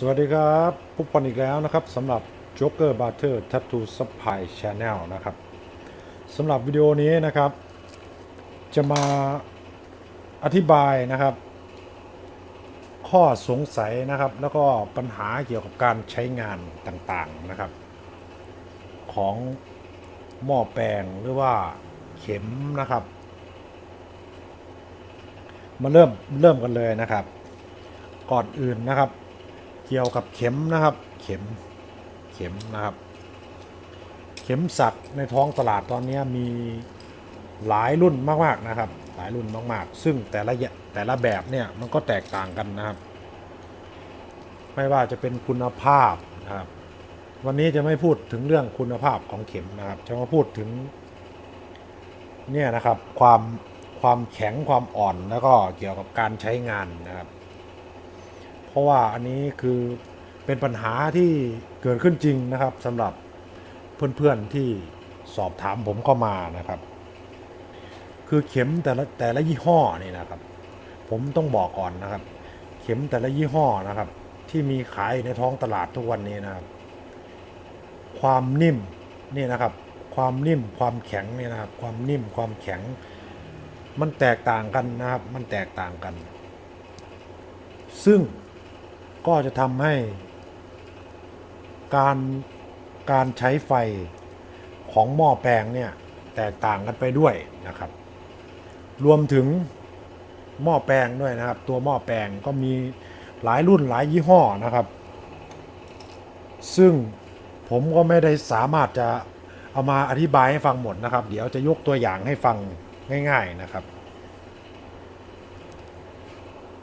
สวัสดีครับพบกันอีกแล้วนะครับสำหรับ Joker Butter Tattoo Supply Channel นะครับสำหรับวิดีโอนี้นะครับ จะมาอธิบายนะครับ ข้อสงสัยนะครับ แล้วก็ปัญหาเกี่ยวกับการใช้งานต่างๆนะครับ ของหม้อแปลงหรือว่าเข็มนะครับ มาเริ่มเริ่มกันเลยนะครับก่อนอื่นนะครับ เกี่ยวกับเข็มนะครับ เข็มเข็มนะครับ เข็มสักในท้องตลาดตอนนี้มีหลายรุ่นมากๆนะครับ หลายรุ่นมากๆ ซึ่งแต่ละแต่ละแบบเนี่ยมันก็แตกต่างกันนะครับ ไม่ว่าจะเป็นคุณภาพนะครับวันนี้จะไม่พูดถึงเรื่องคุณภาพของเข็มนะครับ จะมาพูดถึงเนี่ยนะครับความความแข็งความอ่อนแล้วก็เกี่ยวกับการใช้งานนะครับ ราะว่าอันนี้คือเป็นปัญหาที่เกิดขึ้นจริงนะครับสำหรับเพื่อนๆที่สอบถามผมเข้ามานะครับ คือเข็มแต่ละแต่ละยี่ห้อนี่นะครับ ผมต้องบอกก่อนนะครับ เข็มแต่ละยี่ห้อนะครับ ที่มีขายในท้องตลาดทุกวันนี้นะครับ ความนิ่มนี่นะครับ ความนิ่มความแข็งนี่นะครับ ความนิ่มความแข็ง มันแตกต่างกันนะครับ มันแตกต่างกัน ซึ่ง ก็จะทำให้ การการใช้ไฟของหม้อแปลงเนี่ยแตกต่างกันไปด้วยนะครับ รวมถึงหม้อแปลงด้วยนะครับ ตัวหม้อแปลงก็มีหลายรุ่นหลายยี่ห้อนะครับ ซึ่งผมก็ไม่ได้สามารถจะเอามาอธิบายให้ฟังหมดนะครับ เดี๋ยวจะยกตัวอย่างให้ฟังง่าย ๆนะครับ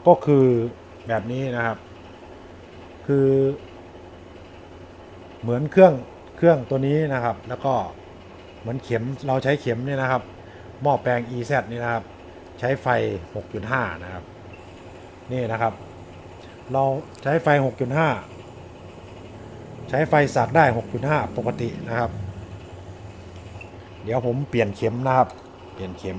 ก็คือแบบนี้นะครับ คือ เหมือนเครื่องเครื่องตัวนี้นะครับ แล้วก็เหมือนเข็มเราใช้เข็มเนี่ยนะครับ หม้อแปลง EZ นี่นะครับ ใช้ไฟ 6.5 นะครับ นี่นะครับ เราใช้ไฟ 6.5 ใช้ไฟสักได้ 6.5 ปกตินะครับ เดี๋ยวผมเปลี่ยนเข็มนะครับ เปลี่ยนเข็ม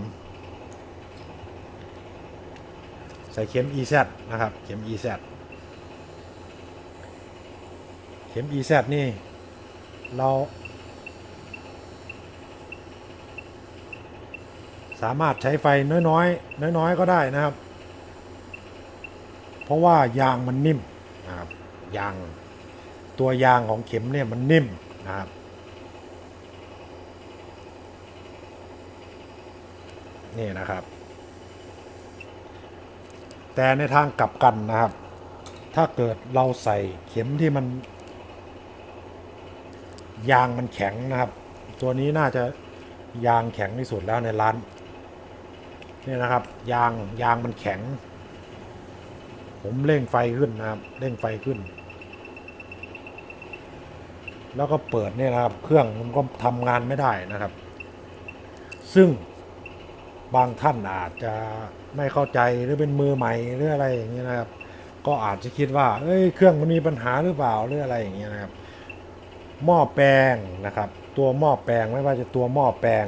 ใส่เข็ม EZ นะครับ เข็ม EZ เข็ม EZ นี่ เราสามารถใช้ไฟน้อยๆ น้อยๆ ก็ได้นะครับ เพราะว่ายางมันนิ่มนะครับยางตัวยางของเข็มเนี่ยมันนิ่มนะครับนี่นะครับ แต่ในทางกลับกันนะครับ ถ้าเกิดเราใส่เข็มที่มัน ยางมันแข็งนะครับ ตัวนี้น่าจะยางแข็งที่สุดแล้วในร้านนี่นะครับ ยางยางมันแข็ง ผมเร่งไฟขึ้นนะครับเร่งไฟขึ้น แล้วก็เปิดเนี่ยนะครับ เครื่องมันก็ทำงานไม่ได้นะครับ ซึ่งบางท่านอาจจะไม่เข้าใจหรือเป็นมือใหม่หรืออะไรอย่างเงี้ยนะครับ ก็อาจจะคิดว่า เอ้ยเครื่องมันมีปัญหาหรือเปล่าหรืออะไรอย่างเงี้ยนะครับ หม้อแปลงนะครับ ตัวหม้อแปลงไม่ว่าจะตัวหม้อแปลง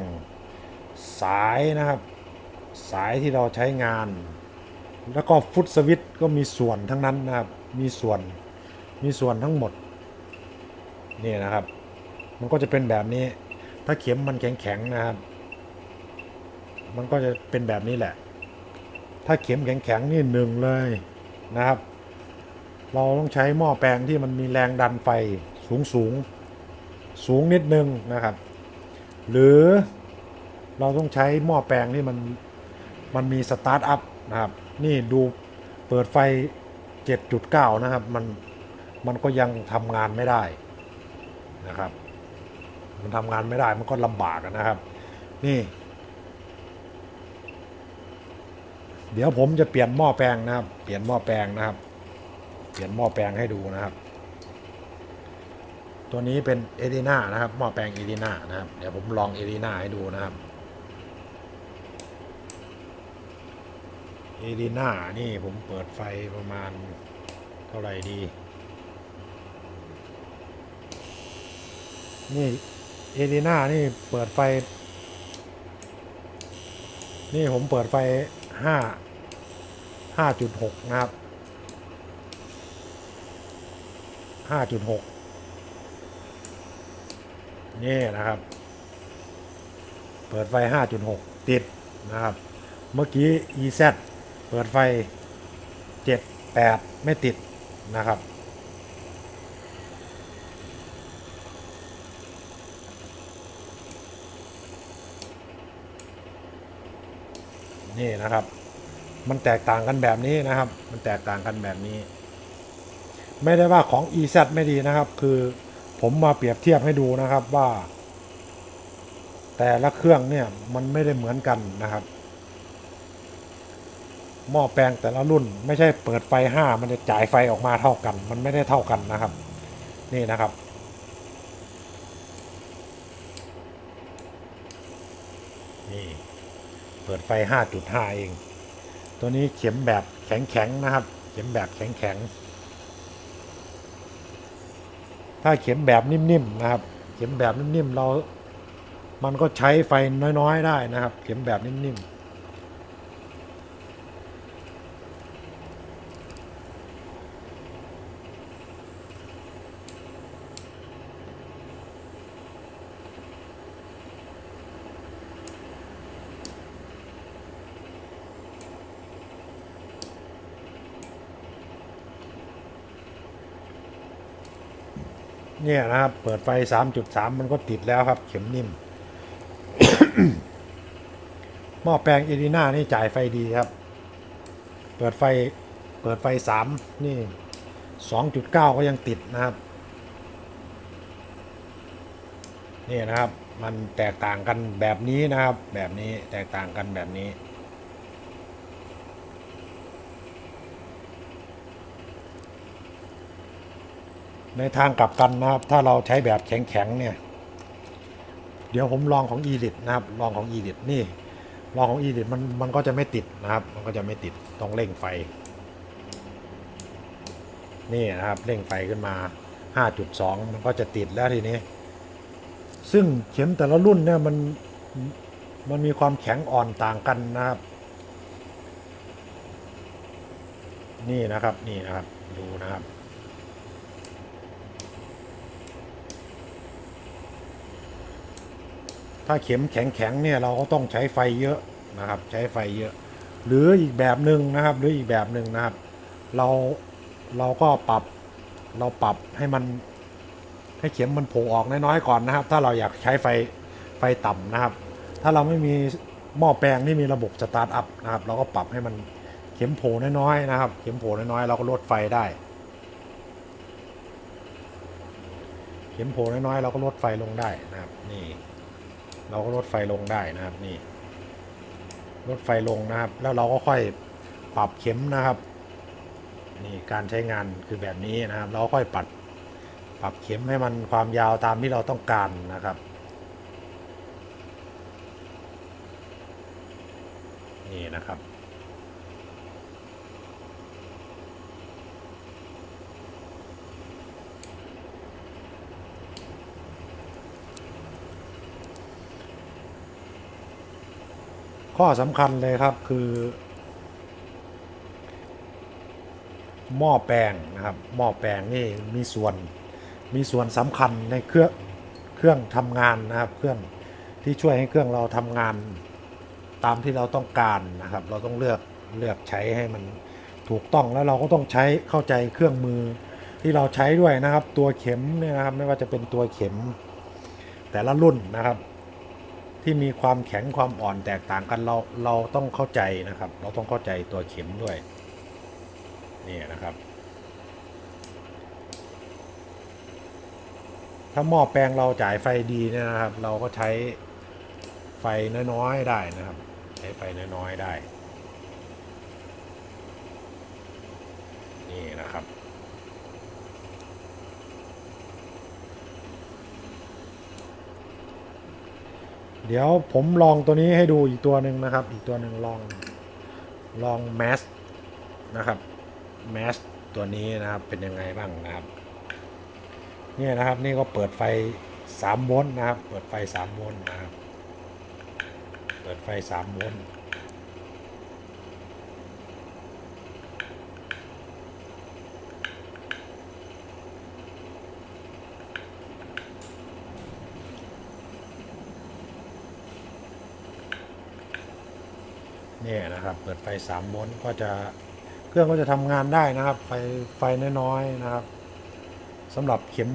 สายนะครับ สายที่เราใช้งาน แล้วก็ฟุตสวิตก็มีส่วนทั้งนั้นนะครับ มีส่วนมีส่วนทั้งหมดนี่นะครับ มันก็จะเป็นแบบนี้ ถ้าเข็มมันแข็งๆนะครับ มันก็จะเป็นแบบนี้แหละ ถ้าเข็มแข็งๆนี่หนึ่งเลยนะครับ เราต้องใช้หม้อแปลงที่มันมีแรงดันไฟสูงสูง สูงนิดนึงนะครับ หรือเราต้องใช้หม้อแปลงที่มันมันมีสตาร์ทอัพนะครับ นี่ดูเปิดไฟ 7.9 นะครับ มันมันก็ยังทำงานไม่ได้นะครับ มันทำงานไม่ได้มันก็ลำบากนะครับ นี่ เดี๋ยวผมจะเปลี่ยนหม้อแปลงนะครับ เปลี่ยนหม้อแปลงนะครับ เปลี่ยนหม้อแปลงให้ดูนะครับ ตัวนี้เป็นเอดีนานะครับหม้อแปลงเอดีนานะครับเดี๋ยวผมลองเอดีนาให้ดูนะครับเอดีนานี่ผมเปิดไฟประมาณเท่าไหร่ดี นี่เอดีนานี่เปิดไฟ นี่ผมเปิดไฟห้าห้าจุดหกนะครับห้าจุดหก นี่นะครับ เปิดไฟห้าจุดหกติดนะครับ เมื่อกี้ EZ เปิดไฟเจ็ดแปดไม่ติดนะครับ นี่นะครับ มันแตกต่างกันแบบนี้นะครับ มันแตกต่างกันแบบนี้ ไม่ได้ว่าของ EZ ไม่ดีนะครับ คือ ผมมาเปรียบเทียบให้ดูนะครับว่า แต่ละเครื่องเนี่ยมันไม่ได้เหมือนกันนะครับ หม้อแปลงแต่ละรุ่นไม่ใช่เปิดไฟห้ามันจะจ่ายไฟออกมาเท่ากัน มันไม่ได้เท่ากันนะครับ นี่นะครับนี่เปิดไฟ 5.5 เอง ตัวนี้เข็มแบบแข็งๆนะครับ เข็มแบบแข็งๆ ถ้าเข็มแบบนิ่มๆนะครับ เข็มแบบนิ่มๆเรา มันก็ใช้ไฟน้อยๆได้นะครับ เข็มแบบนิ่มๆ เนี่ยนะครับ เปิดไฟ 3.3 มันก็ติดแล้วครับ เข็มนิ่ม หม้อแปลงเอดีนานี่จ่ายไฟดีครับ เปิดไฟ เปิดไฟสามนี่สองจุดเก้าก็ยังติดนะครับ นี่นะครับ มันแตกต่างกันแบบนี้นะครับ แบบนี้แตกต่างกันแบบนี้ ในทางกลับกันนะครับ ถ้าเราใช้แบบแข็งๆเนี่ย เดี๋ยวผมลองของ e d i t นะครับ ลองของ e d i t นี่ ลองของ e d i t มันมันก็จะไม่ติดนะครับ มันก็จะไม่ติดต้องเร่งไฟ นี่นะครับเร่งไฟขึ้นมา 5.2 มันก็จะติดแล้วทีนี้ ซึ่งเข็มแต่ละรุ่นเนี่ยมันมันมีความแข็งอ่อนต่างกันนะครับ นี่นะครับนี่นะครับดูนะครับ ถ้าเข็มแข็งๆเนี่ยเราก็ต้องใช้ไฟเยอะนะครับ ใช้ไฟเยอะ หรืออีกแบบหนึ่งนะครับ หรืออีกแบบหนึ่งนะครับ เราเราก็ปรับเราปรับให้มันให้เข็มมันโผล่ออกน้อยๆก่อนนะครับ ถ้าเราอยากใช้ไฟไฟต่ำนะครับ ถ้าเราไม่มีหม้อแปลงที่มีระบบสตาร์ทอัพนะครับ เราก็ปรับให้มันเข็มโผล่น้อยๆนะครับ เข็มโผล่น้อยๆเราก็ลดไฟได้ เข็มโผล่น้อยๆเราก็ลดไฟลงได้นะครับนี่ เราก็ลดไฟลงได้นะครับนี่ลดไฟลงนะครับ แล้วเราก็ค่อยปรับเข็มนะครับนี่การใช้งานคือแบบนี้นะครับ เราค่อยปรับปรับเข็มให้มันความยาวตามที่เราต้องการนะครับนี่นะครับ ข้อสำคัญเลยครับคือ หม้อแปลงนะครับหม้อแปลงนี่มีส่วนมีส่วนสำคัญในเครื่องเครื่องทำงานนะครับ เครื่องที่ช่วยให้เครื่องเราทำงานตามที่เราต้องการนะครับ เราต้องเลือกเลือกใช้ให้มันถูกต้องแล้วเราก็ต้องใช้เข้าใจเครื่องมือที่เราใช้ด้วยนะครับ ตัวเข็มเนี่ยนะครับไม่ว่าจะเป็นตัวเข็มแต่ละรุ่นนะครับ ที่มีความแข็งความอ่อนแตกต่างกันเราเราต้องเข้าใจนะครับ เราต้องเข้าใจตัวเข็มด้วยนี่นะครับ ถ้าหม้อแปลงเราจ่ายไฟดีเนี่ยนะครับ เราก็ใช้ไฟน้อยๆได้นะครับ ใช้ไฟน้อยๆได้ นี่นะครับ เดี๋ยวผมลองตัวนี้ให้ดูอีกตัวหนึ่งนะครับ อีกตัวหนึ่งลองลองแมสนะครับแมสตัวนี้นะครับเป็นยังไงบ้างนะครับนี่นะครับนี่ก็เปิดไฟ3โวลต์นะครับ เปิดไฟ3โวลต์นะครับ เปิดไฟ3โวลต์ นี่นะครับ เปิดไฟ3โวลต์ก็จะเครื่องก็จะทำงานได้นะครับ ไฟไฟน้อยๆนะครับสำหรับเข็ม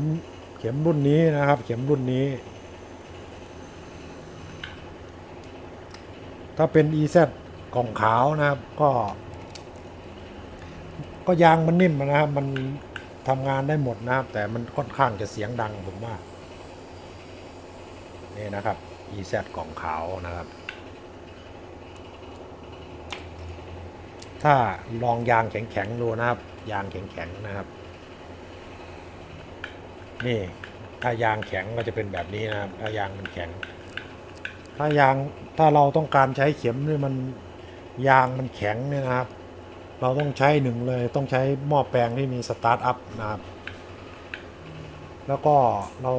เข็มรุ่นนี้นะครับ เข็มรุ่นนี้ ถ้าเป็น EZ กล่องขาวนะครับ ก็ ก็ยางมันนิ่มนะครับ มันทำงานได้หมดนะครับ แต่มันค่อนข้างจะเสียงดังผมว่านี่นะครับ EZ กล่องขาวนะครับ ถ้าลองยางแข็งๆดูนะครับ ยางแข็งๆนะครับ นี่ถ้ายางแข็งก็จะเป็นแบบนี้นะครับ ถ้ายางมันแข็ง ถ้ายางถ้าเราต้องการใช้เข็มนี่มันยางมันแข็งเนี่ยนะครับ เราต้องใช้หนึ่งเลยต้องใช้หม้อแปลงที่มีสตาร์ทอัพนะครับ แล้วก็เรา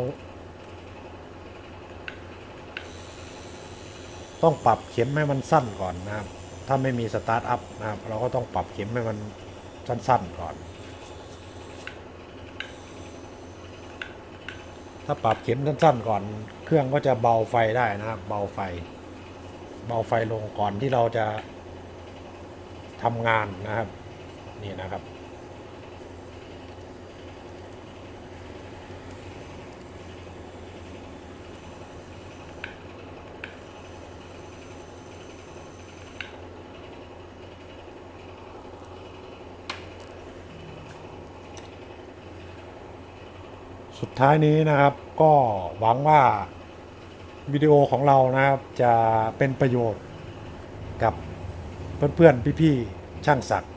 ต้องปรับเข็มให้มันสั้นก่อนนะครับ ถ้าไม่มีสตาร์ทอัพนะครับเราก็ต้องปรับเข็มให้มันสั้นๆก่อน ถ้าปรับเข็มสั้นๆก่อน เครื่องก็จะเบาไฟได้นะครับ เบาไฟ เบาไฟลงก่อนที่เราจะทำงานนะครับ นี่นะครับ สุดท้ายนี้นะครับก็หวังว่าวิดีโอของเรานะครับจะเป็นประโยชน์กับเพื่อนๆพี่ๆช่างศักดิ์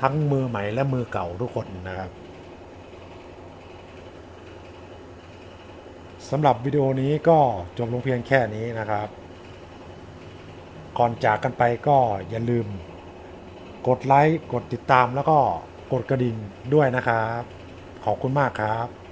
ทั้งมือใหม่และมือเก่าทุกคนนะครับสำหรับวิดีโอนี้ก็จบลงเพียงแค่นี้นะครับ ก่อนจากกันไปก็อย่าลืม กดไลค์ กดติดตามแล้วก็กดกระดิ่งด้วยนะครับ ขอบคุณมากครับ